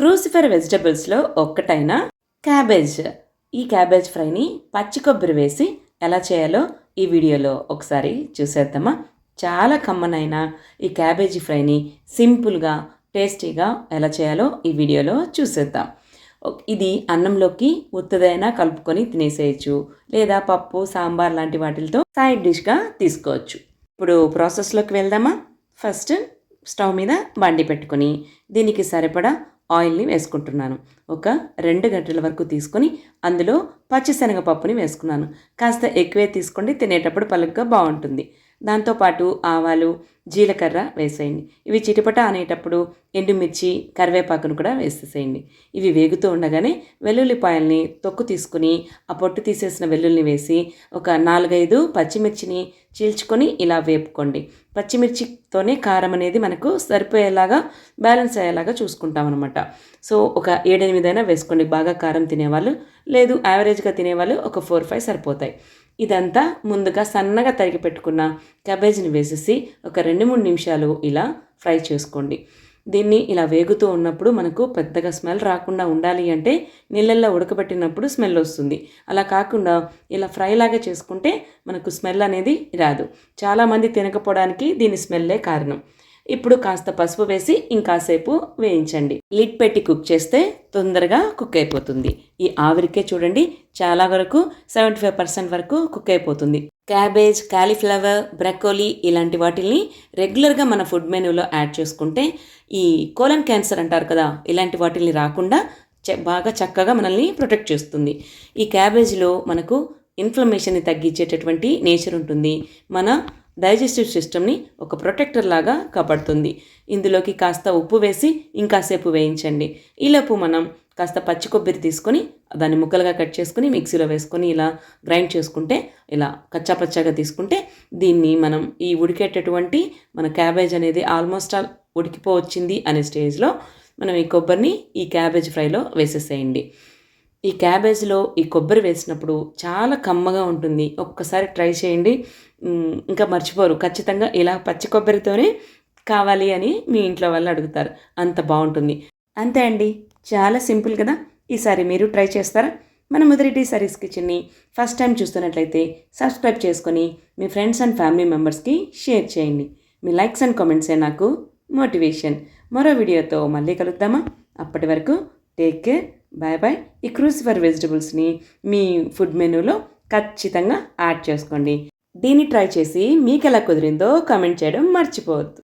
క్రూసిఫర్ వెజిటబుల్స్లో ఒక్కటైన cabbage. ఈ cabbage ఫ్రైని పచ్చి కొబ్బరి వేసి ఎలా చేయాలో ఈ వీడియోలో ఒకసారి చూసేద్దామా? చాలా కమ్మనైన ఈ క్యాబేజీ ఫ్రైని సింపుల్గా టేస్టీగా ఎలా చేయాలో ఈ వీడియోలో చూసేద్దాం. ఇది అన్నంలోకి ఉత్తదైనా కలుపుకొని తినేసేయచ్చు. లేదా పప్పు సాంబార్ లాంటి వాటితో సైడ్ డిష్గా తీసుకోవచ్చు. ఇప్పుడు ప్రాసెస్లోకి వెళ్దామా? ఫస్ట్ స్టవ్ మీద బండి పెట్టుకొని దీనికి సరిపడా ఆయిల్ని వేసుకుంటున్నాను. ఒక రెండు గంటల వరకు తీసుకొని అందులో పచ్చిశనగపప్పుని వేసుకున్నాను. కాస్త ఎక్కువే తీసుకోండి తినేటప్పుడు పలుగ్గా బాగుంటుంది. దాంతోపాటు ఆవాలు జీలకర్ర వేసేయండి. ఇవి చిటపట అనేటప్పుడు ఎండుమిర్చి కరివేపాకును కూడా వేసేసేయండి. ఇవి వేగుతూ ఉండగానే వెల్లుల్లిపాయల్ని తొక్కు తీసుకుని ఆ పొట్టు తీసేసిన వెల్లుల్ని వేసి ఒక నాలుగైదు పచ్చిమిర్చిని చీల్చుకొని ఇలా వేపుకోండి. పచ్చిమిర్చితోనే కారం అనేది మనకు సరిపోయేలాగా బ్యాలెన్స్ అయ్యేలాగా చూసుకుంటాం అనమాట సో ఒక ఏడెనిమిదైనా వేసుకోండి. బాగా కారం తినేవాళ్ళు లేదు యావరేజ్గా తినేవాళ్ళు ఒక ఫోర్ ఫైవ్ సరిపోతాయి. ఇదంతా ముందుగా సన్నగా తరిగి పెట్టుకున్న క్యాబేజీని వేసేసి ఒక రెండు మూడు నిమిషాలు ఇలా ఫ్రై చేసుకోండి. దీన్ని ఇలా వేగుతూ ఉన్నప్పుడు మనకు పెద్దగా స్మెల్ రాకుండా ఉండాలి అంటే నీళ్ళల్లో ఉడకబెట్టినప్పుడు స్మెల్ వస్తుంది. అలా కాకుండా ఇలా ఫ్రై లాగా చేసుకుంటే మనకు స్మెల్ అనేది రాదు. చాలామంది తినకపోవడానికి దీని స్మెల్లే కారణం. ఇప్పుడు కాస్త పసుపు వేసి ఇంకాసేపు వేయించండి. లిడ్ పెట్టి కుక్ చేస్తే తొందరగా కుక్ అయిపోతుంది. ఈ ఆవిరికే చూడండి చాలా వరకు సెవెంటీ ఫైవ్ పర్సెంట్ వరకు కుక్ అయిపోతుంది. క్యాబేజ్ కాలీఫ్లవర్ బ్రకోలీ ఇలాంటి వాటిల్ని రెగ్యులర్గా మన ఫుడ్ మెనూలో యాడ్ చేసుకుంటే ఈ కోలన్ క్యాన్సర్ అంటారు కదా ఇలాంటి వాటిల్ని రాకుండా చ- బాగా చక్కగా మనల్ని ప్రొటెక్ట్ చేస్తుంది. ఈ క్యాబేజ్లో మనకు ఇన్ఫ్లమేషన్ని తగ్గించేటటువంటి నేచర్ ఉంటుంది. మన డైజెస్టివ్ సిస్టమ్ని ఒక ప్రొటెక్టర్ లాగా కాపాడుతుంది. ఇందులోకి కాస్త ఉప్పు వేసి ఇంకాసేపు వేయించండి. ఈలోపు మనం కాస్త పచ్చి కొబ్బరి తీసుకొని దాన్ని ముక్కలుగా కట్ చేసుకుని మిక్సీలో వేసుకొని ఇలా గ్రైండ్ చేసుకుంటే ఇలా కచ్చాపచ్చాగా తీసుకుంటే దీన్ని మనం ఈ ఉడికేటటువంటి మన క్యాబేజ్ అనేది ఆల్మోస్ట్ ఆల్ ఉడికిపోవచ్చింది అనే స్టేజ్లో మనం ఈ కొబ్బరిని ఈ క్యాబేజ్ ఫ్రైలో వేసేసేయండి. ఈ క్యాబేజ్లో ఈ కొబ్బరి వేసినప్పుడు చాలా కమ్మగా ఉంటుంది. ఒక్కసారి ట్రై చేయండి. ఇంకా మర్చిపోరు. ఖచ్చితంగా ఇలా పచ్చి కొబ్బరితోనే కావాలి అని మీ ఇంట్లో వాళ్ళు అడుగుతారు. అంత బాగుంటుంది. అంతే అండి. చాలా సింపుల్ కదా? ఈసారి మీరు ట్రై చేస్తారా? మన ముదిరిటి సరీస్ కిచెన్ని ఫస్ట్ టైం చూస్తున్నట్లయితే సబ్స్క్రైబ్ చేసుకొని మీ ఫ్రెండ్స్ అండ్ ఫ్యామిలీ మెంబర్స్కి షేర్ చేయండి. మీ లైక్స్ అండ్ కామెంట్సే నాకు మోటివేషన్. మరో వీడియోతో మళ్ళీ కలుద్దామా? అప్పటి వరకు టేక్ కేర్. బాయ్ బాయ్ ఈ క్రూసిఫర్ వెజిటబుల్స్ని మీ ఫుడ్ మెనూలో ఖచ్చితంగా యాడ్ చేసుకోండి. దీన్ని ట్రై చేసి మీకు ఎలా కుదిరిందో కమెంట్ చేయడం మర్చిపోవద్దు.